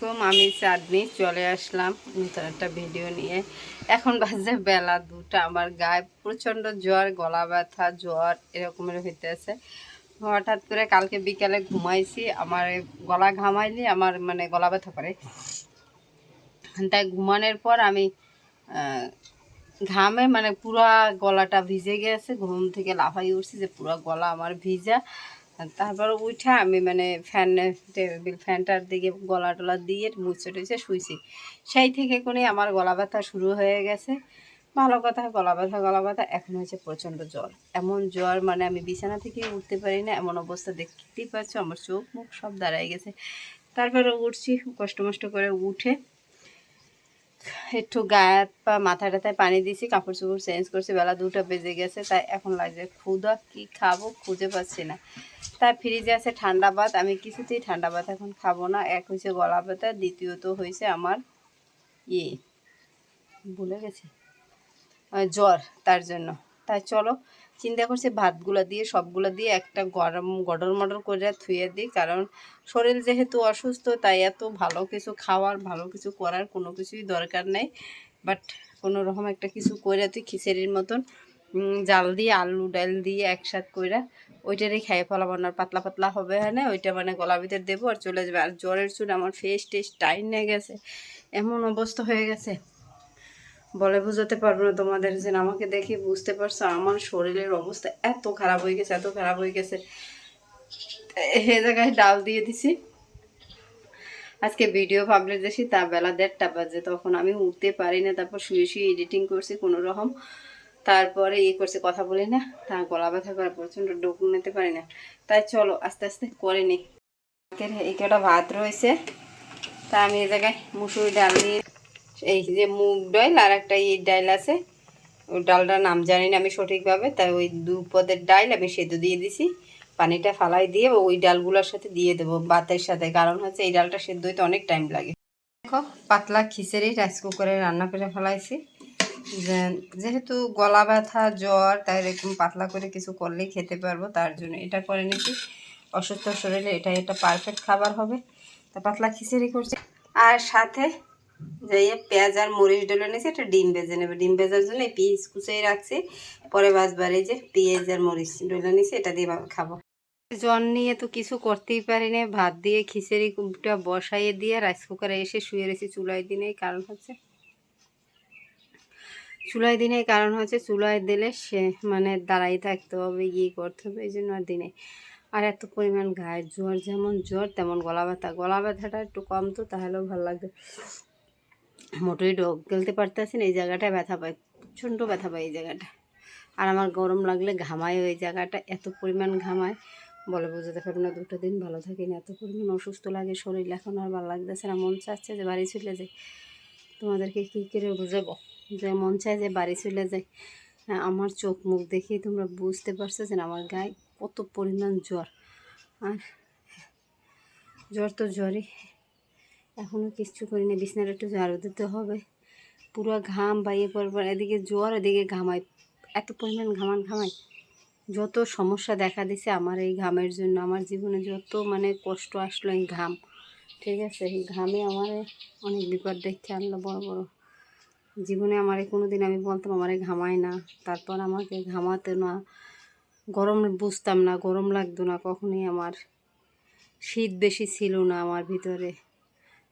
আলাইকুম, আমি চাঁদনি চলে আসলাম নতুন একটা ভিডিও নিয়ে। এখন বাজে বেলা দুটা, আমার গায়ে প্রচণ্ড জ্বর, গলা ব্যথা, জ্বর এরকমের হইতেছে। হঠাৎ করে কালকে বিকালে ঘুমাইছি, আমার গলা ঘামাইলে আমার মানে গলা ব্যথা করে। তাই ঘুমানোর পর আমি ঘামে মানে পুরা গলাটা ভিজে গেছে, ঘুম থেকে লাফাই উঠছি যে পুরা গলা আমার ভিজা। তারপর উঠে আমি মানে ফ্যান, টেবিল ফ্যানটার দিকে গলা টলা দিয়ে মুছে টুছে শুইছি। সেই থেকে করে আমার গলা ব্যথা শুরু হয়ে গেছে। ভালো কথা, গলা ব্যথা গলা ব্যথা। এখন হয়েছে প্রচণ্ড জ্বর। এমন জ্বর মানে আমি বিছানা থেকে উঠতে পারি না। এমন অবস্থা দেখতেই পাচ্ছ, আমার চোখ মুখ সব দাঁড়ায় গেছে। তারপরে উঠছি, কষ্ট মষ্ট করে উঠে একটু গায়ে বা মাথা টাথায় পানি দিয়েছি কাপড় চোপড় চেঞ্জ করছি, বেলা দুটো বেজে গেছে, তাই এখন লাগছে ক্ষুদা কি খাব খুঁজে পাচ্ছি না। তাই ফ্রিজে আছে ঠান্ডা ভাত, আমি কিছুতেই ঠান্ডা ভাত এখন খাব না, এক হয়েছে গলা ব্যথা, দ্বিতীয়ত হয়েছে আমার ইয়ে ভুলে গেছি জ্বর, তার জন্য। তাই চলো চিন্তা করছি ভাতগুলো দিয়ে, সবগুলো দিয়ে একটা গরম, গডর মডর করে থুয়ে দিই। কারণ শরীর যেহেতু অসুস্থ, তাই এত ভালো কিছু খাওয়ার, ভালো কিছু করার কোনো কিছুই দরকার নেই। বাট কোনো রকম একটা কিছু করে তুই খিচুড়ির মতন জাল দিয়ে, আলু ডাল দিয়ে একসাথ কইরা ওইটারই খাইয়ে ফেলাবো। না, পাতলা পাতলা হবে হ্যাঁ না? ওইটা মানে গলা ভিতর দেবো আর চলে যাবে। আর জ্বরের চুল আমার ফেস টেস টাইট নিয়ে গেছে। এমন অবস্থা হয়ে গেছে। বলে বোঝাতে পারব না তোমাদের যে আমাকে দেখে বুঝতে পারছ, আমার শরীরের অবস্থা এত খারাপ হয়ে গেছে, এত খারাপ হয়ে গেছে। এ জায়গায় ডাল দিয়ে দিছি। আজকে ভিডিও পাবলিশ দিয়েছি তা বেলা দেড়টা বাজে, তখন আমি উঠতে পারি না, তারপর শুয়ে শুয়ে এডিটিং করছি কোনো রকম তারপরে ইয়ে করছি, কথা বলি না তা গলা ব্যথা করে প্রচণ্ড ডোক নিতে পারি না। তাই চলো, আস্তে আস্তে করে নিই এই কটা ভাত রয়েছে, তা আমি এ জায়গায় মুসুরি ডাল দিয়ে এই যে মুগ ডাল আর একটা এই ডাল আছে। ওই ডালটার নাম জানি না আমি সঠিকভাবে, তাই ওই দু পদের ডাল আমি সেদ্ধ দিয়ে দিছি। পানিটা ফালাই দিয়ে ওই ডালগুলোর সাথে দিয়ে দেবো ভাতের সাথে, কারণ হচ্ছে এই ডালটা সেদ্ধ হইতে অনেক টাইম লাগে। দেখো, পাতলা খিচুড়ি, রাইস কুকারে রান্না করে ফেলাইছি। যেহেতু গলা ব্যথা, জ্বর, তাই এরকম পাতলা করে কিছু করলেই খেতে পারব, তার জন্য এটা করে নিচ্ছি অসুস্থ শরীরে এটা একটা পারফেক্ট খাবার হবে। তা পাতলা খিচুড়ি করছি। আর সাথে যে ইয়ে পেঁয়াজ আর মরিচ ডলে নিয়েছি একটা ডিম ভেজে নেবে। ডিম ভেজার জন্য এই পিস কুচিয়ে রাখছি। পরে বাজবার এই যে পেঁয়াজ আর মরিচ ডলে নিয়েছি এটা দিয়ে খাব। জ্বর নিয়ে তো কিছু করতেই পারি না ভাত দিয়ে খিচুড়িটা বসাইয়ে দিয়ে রাইস কুকারে এসে শুয়ে রয়েছি চুলায় দিনে কারণ হচ্ছে চুলায় দিনে কারণ হচ্ছে চুলায় দিলে সে মানে দাঁড়াই থাকতে হবে ইয়ে করতে হবে, এই জন্য আর দিনে। আর এত পরিমাণ গায়ে জ্বর যেমন জ্বর তেমন গলা ব্যথা গলা ব্যথাটা একটু কম তো, তাহলেও ভালো লাগবে। মোটেই ডোক গেলতে পারতেছি না এই জায়গাটায় ব্যথা পায় প্রচণ্ড ব্যথা পায় এই জায়গাটা। আর আমার গরম লাগলে ঘামায় ওই জায়গাটা এত পরিমাণ ঘামায়। বলে বোঝাতে পারব না দুটো দিন ভালো থাকি না এত পরিমাণ অসুস্থ লাগে শরীর এখন আর ভালো লাগতেছে না মন চাচ্ছে যে বাড়ি চলে যাই। তোমাদেরকে কী করে বুঝাবো? যে মন চায় যে বাড়ি চলে যাই। হ্যাঁ, আমার চোখ মুখ দেখেই তোমরা বুঝতে পারছ যে আমার গায়ে কত পরিমাণ জ্বর। আর জ্বর তো জ্বরই। এখনও কিচ্ছু করি না বিছনাটা একটু ঝাড়ু দিতে হবে। পুরো ঘাম বাইয়ে পড়বার এদিকে জ্বর, এদিকে ঘামাই। এত পরিমাণ ঘামান ঘামাই। যত সমস্যা দেখা দিছে আমার এই ঘামের জন্য, আমার জীবনে যত মানে কষ্ট আসলো এই ঘাম। ঠিক আছে, এই ঘামে আমার অনেক বিপদ দেখতে আনলো বড় বড়। জীবনে আমারে কোনো দিন আমি বলতাম, আমারে ঘামায় না। তারপর আমাকে ঘামাতে না, গরম বুঝতাম না, গরম লাগতো না কখনোই আমার। শীত বেশি ছিল না আমার ভিতরে।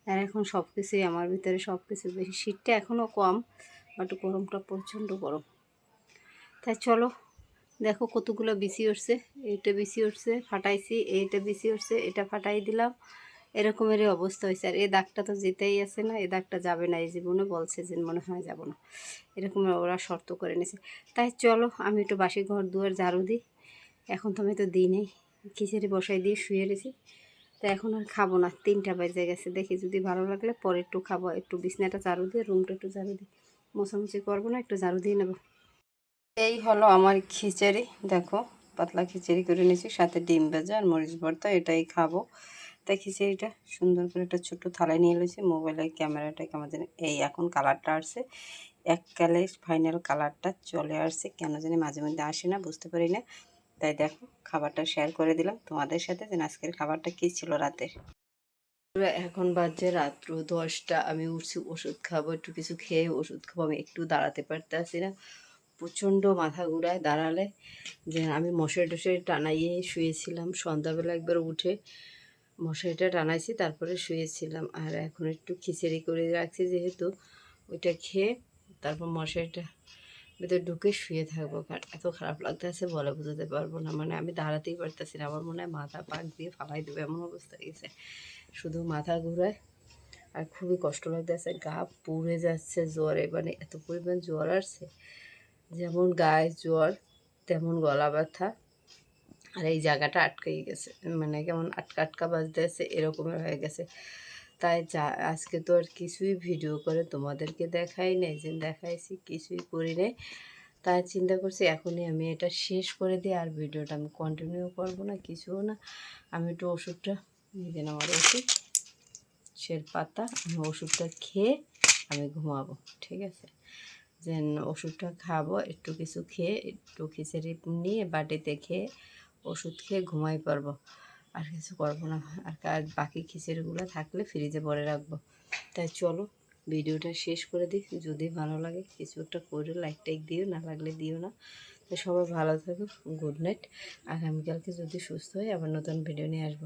আর এখন সব কিছুই আমার ভিতরে সব কিছু বেশি। শীতটা এখনও কম বাট গরমটা প্রচণ্ড গরম। তাই চলো, দেখো কতগুলো বিসি উঠছে। এইটা বিসি উঠছে, ফাটাইছি, এইটা বিসি উঠছে, এটা ফাটাই দিলাম। এরকমেরই অবস্থা হয়েছে। আর এই দাগটা তো যেতেই আছে না, এই দাগটা যাবে না, এই জীবনে বলছে যে মনে হয় যাব না। এরকম ওরা শর্ত করে নিয়েছে। তাই চলো, আমি একটু বাসি ঘর দুয়ার ঝাড়ু দিই। এখন তো আমি তো দিই নেই। খিচুড়ি বসাই দিয়ে শুয়ে রেছি তো এখন আর খাব না। তিনটা বাজে গেছে। দেখি যদি ভালো লাগলে পরে একটু খাব। একটু বিছনাটা ঝাড়ু দিয়ে, রুমটা একটু ঝাড়ু দিই মোছামুছি করব না, একটু ঝাড়ু দিয়ে নেব। এই হলো আমার খিচুড়ি। দেখো, পাতলা খিচুড়ি করে নিয়েছি। সাথে ডিম ভাজা আর মরিচ ভর্তা, এটাই খাব। তাই খিচুড়িটা সুন্দর করে একটা ছোট্ট থালায় নিয়ে এলেছি মোবাইলের ক্যামেরাটা কেমন জানি, এই এখন কালারটা আসছে। এককালে ফাইনাল কালারটা চলে আসছে। কেন জানি মাঝে মধ্যে আসে না, বুঝতে পারি না। তাই দেখো, খাবারটা শেয়ার করে দিলাম। তোমাদের সাথে যে আজকের খাবারটা কী ছিল রাতের? এখন বাজছে রাত্র দশটা। আমি উঠছি, ওষুধ খাব, একটু কিছু খেয়ে ওষুধ খাব। আমি একটু দাঁড়াতে পারতেছি না। প্রচণ্ড মাথা ঘুরায় দাঁড়ালে। যে আমি মশারি টশারি টানাইয়ে শুয়েছিলাম। সন্ধ্যাবেলা একবার উঠে মশারিটা টানাইছি, তারপরে শুয়েছিলাম। আর এখন একটু খিচুড়ি করে রাখছি যেহেতু। ওইটা খেয়ে তারপর মশারিটা ভিতরে ঢুকে শুয়ে থাকব। কারণ এত খারাপ লাগতেছে বলে বোঝাতে পারব না। মানে আমি দাঁড়াতেই পারতেছি না। আমার মনে হয় মাথা পাক দিয়ে ফালাই দেবে এমন অবস্থা গেছে শুধু মাথা ঘুরায় আর খুবই কষ্ট লাগতেছে। গা পুড়ে যাচ্ছে জ্বরে। মানে এত পরিমাণ জ্বর আসছে। যেমন গায়ে জ্বর, তেমন গলা ব্যথা। আর এই জায়গাটা আটকেই গেছে। মানে কেমন আটকা আটকা বাজতেছে, এরকমের হয়ে গেছে। তাই যা, আজকে তো আর কিছুই ভিডিও করে তোমাদেরকে দেখাই নেই, যে দেখাইছি, কিছুই করি নাই। তাই চিন্তা করছি এখনই আমি এটা শেষ করে দিই, আর ভিডিওটা আমি কন্টিনিউ করব না, কিছুও না। আমি একটু ওষুধটা নিজে আমার ওষুধ, সের পাতা, আমি ওষুধটা খেয়ে আমি ঘুমাবো, ঠিক আছে? যে ওষুধটা খাব, একটু কিছু খেয়ে, একটু খিচুড়ি নিয়ে বাটিতে খেয়ে ওষুধ খেয়ে ঘুমাই পারব। আর কিছু করব না। আর কাজ বাকি খিচুড়িগুলো থাকলে ফ্রিজে ভরে রাখব। তাই চলো, ভিডিওটা শেষ করে দিই। যদি ভালো লাগে কিছু একটা করে লাইক টাইক দিও, না লাগলে দিও না। তো সবাই ভালো থাকো গুড নাইট আগামীকালকে যদি সুস্থ হয় আবার নতুন ভিডিও নিয়ে আসব।